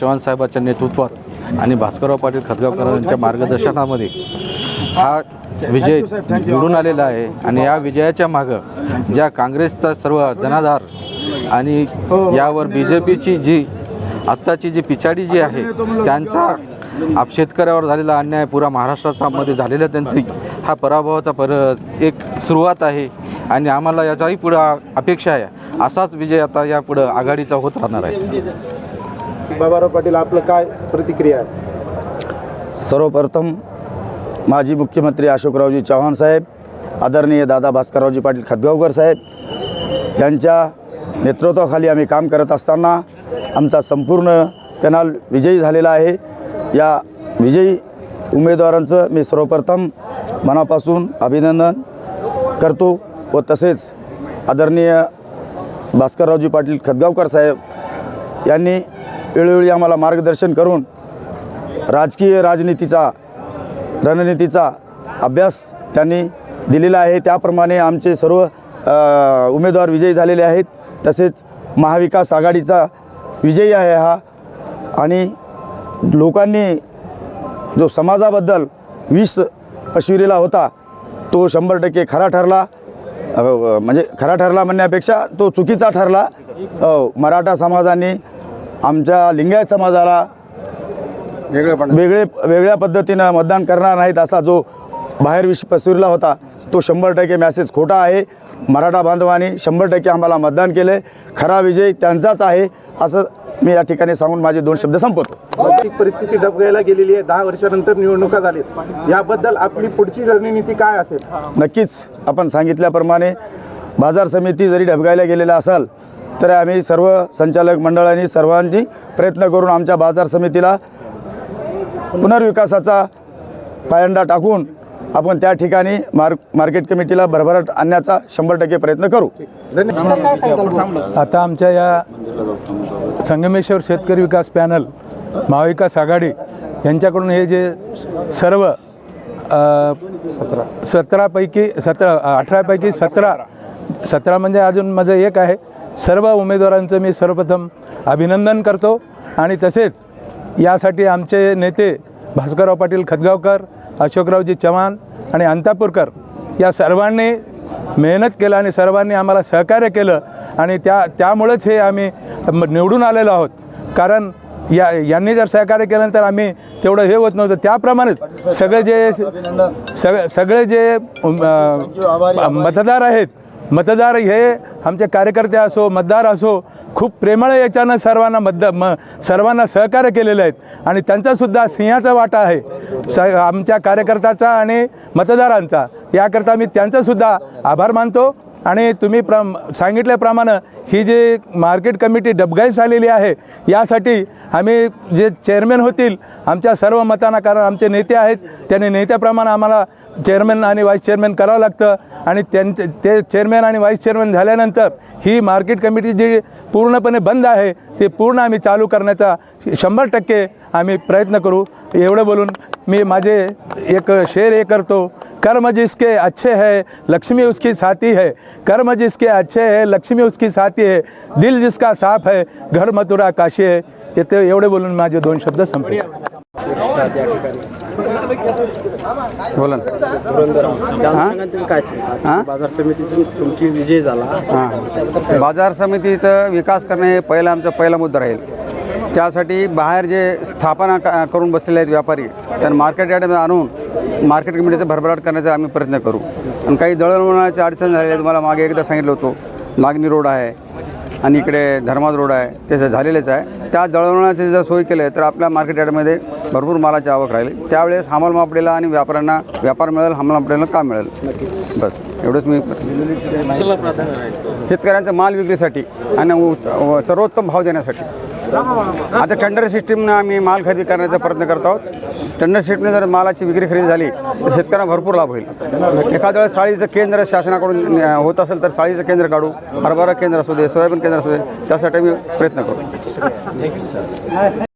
चव्हाण साहेबांच्या नेतृत्वात आणि भास्करराव पाटील खतगावकरांच्या मार्गदर्शनामध्ये हा विजय निवडून आलेला आहे. आणि या विजयाच्या मागं ज्या काँग्रेसचा सर्व जनाधार आणि यावर बी जे पीची जी आत्ताची जी पिछाडी जी आहे त्यांचा आप शेतकऱ्यावर झालेला अन्याय पुरा महाराष्ट्राचा मध्ये झालेला त्यांची हा पराभवाचा पर एक सुरुवात आहे. आणि आम्हाला याचाही पुढं अपेक्षा आहे. असाच विजय आता यापुढं आघाडीचा होत राहणार आहे. बाबाराव पाटील आपलं काय प्रतिक्रिया आहे? सर्वप्रथम माजी मुख्यमंत्री अशोकरावजी चव्हाण साहेब आदरणीय दादा भास्कररावजी पाटील खतगावकर साहेब यांच्या नेतृत्वाखाली आम्ही काम करत असताना आमचा संपूर्ण कॅनाल विजयी झालेला आहे. या विजयी उमेदवारांचं मी सर्वप्रथम मनापासून अभिनंदन करतो व तसेच आदरणीय भास्कररावजी पाटील खतगावकर साहेब यांनी वेळोवेळी आम्हाला मार्गदर्शन करून राजकीय राजनीतीचा रणनीतीचा अभ्यास त्यांनी दिलेला आहे. त्याप्रमाणे आमचे सर्व उमेदवार विजयी झालेले आहेत. तसेच महाविकास आघाडीचा विजयी आहे हा. आणि लोकांनी जो समाजाबद्दल वीस अश्विरीला होता तो शंभर टक्के खरा ठरला. म्हणजे खरा ठरला म्हणण्यापेक्षा तो चुकीचा ठरला. मराठा समाजाने आमच्या लिंगायत समाजाला वेगळे वेगळ्या पद्धतीनं मतदान करणार नाहीत असा जो बाहेर विष पसरला होता तो शंभर टक्के मॅसेज खोटा आहे. मराठा बांधवांनी शंभर टक्के आम्हाला मतदान केलं आहे खरा विजय त्यांचाच आहे असं मी या ठिकाणी सांगून माझे दोन शब्द संपवतो. आर्थिक परिस्थिती डबघायला गेलेली आहे. दहा वर्षानंतर निवडणुका झालीत. याबद्दल आपली पुढची रणनीती काय असेल? नक्कीच आपण सांगितल्याप्रमाणे बाजार समिती जरी ढबगायला गेलेला असाल तर आम्ही सर्व संचालक मंडळांनी सर्वांनी प्रयत्न करून आमच्या बाजार समितीला पुनर्विकासाचा पायंडा टाकून आपण त्या ठिकाणी मार्क मार्केट कमिटीला भरभराट आणण्याचा शंभर टक्के प्रयत्न करू. आता आमच्या या संगमेश्वर शेतकरी विकास पॅनल महाविकास आघाडी यांच्याकडून हे जे सर्व सतरा सतरापैकी सतरा अठरापैकी सतरा सतरा म्हणजे अजून माझं एक आहे सर्व उमेदवारांचं मी सर्वप्रथम अभिनंदन करतो. आणि तसेच यासाठी आमचे नेते भास्करराव पाटील खतगावकर अशोकरावजी चव्हाण आणि अंतापूरकर या सर्वांनी मेहनत केलं आणि सर्वांनी आम्हाला सहकार्य केलं आणि त्या त्यामुळेच हे आम्ही निवडून आलेलो आहोत. कारण या यांनी जर सहकार्य केलं तर आम्ही तेवढं हे होत नव्हतं. त्याप्रमाणेच सगळे जे सगळे सगळे जे मतदार आहेत मतदार हे आमचे कार्यकर्ते असो मतदार असो खूप प्रेमळ याच्यानं सर्वांना मतदा म सर्वांना सहकार्य केलेले आहेत. आणि त्यांचासुद्धा सिंहाचा वाटा आहे. स आमच्या कार्यकर्त्याचा आणि मतदारांचा. याकरता मी त्यांचासुद्धा आभार मानतो. आणि तुम्ही प्र सांगितल्याप्रमाणे ही जी मार्केट कमिटी डबघाईस झालेली आहे यासाठी आम्ही जे चेअरमॅन होतील आमच्या सर्व मतांना कारण आमचे नेते आहेत त्याने नेत्याप्रमाणे आम्हाला चेअरमॅन आणि व्हाईस चेअरमॅन करावं लागतं. आणि त्यांचे ते चेअरमॅन आणि व्हाईस चेअरमॅन झाल्यानंतर ही मार्केट कमिटी जी पूर्णपणे बंद आहे ते पूर्ण आम्ही चालू करण्याचा शंभर टक्के आम्ही प्रयत्न करू. एवढं बोलून मी माझे एक शेर हे करतो. कर्म जिसके अच्छे है लक्ष्मी उसकी साथी है. कर्म जिसके अच्छे है लक्ष्मी उसकी साथी है. दिल जिसका साफ है घर मथुरा काशी है. येते एवढे बोलून माझे दोन शब्द संपले. बोला? बाजार समितीची तुमची विजय झाला. हां. बाजार समितीचं विकास करणे हे पहिला आमचा पहिला मुद्दा राहील. त्यासाठी बाहेर जे स्थापना क- करून बसलेले आहेत व्यापारी त्यांना मार्केट यार्डमध्ये आणून मार्केट कमिटीचं भरभराट करण्याचा आम्ही प्रयत्न करू. आणि काही दळणवळणाची अडचण झालेली आहे तुम्हाला मागे एकदा सांगितलं होतो नागनी रोड आहे आणि इकडे धर्माद रोड आहे ते जे झालेलेच आहे. त्या दळणवळणाची जर सोय केली तर आपल्या मार्केट यार्डमध्ये भरपूर मालाची आवक राहील. त्यावेळेस हमाल मापडीला आणि व्यापाऱ्यांना व्यापार मिळेल हमाल मापडीला काम मिळेल. बस एवढंच मी शेतकऱ्यांचा माल विक्रीसाठी आणि सर्वोत्तम भाव देण्यासाठी. आता टेंडर सिस्टीमनं आम्ही माल खरेदी करण्याचा प्रयत्न करत आहोत. टेंडर सिस्टीमने जर मालाची विक्री खरेदी झाली तर शेतकऱ्यांना भरपूर लाभ होईल. एखाद्या वेळेस साळीचं केंद्र शासनाकडून होत असेल तर साळीचं केंद्र काढू हरभरा केंद्र असू दे सोयाबीन केंद्र असू दे त्यासाठी मी प्रयत्न करू.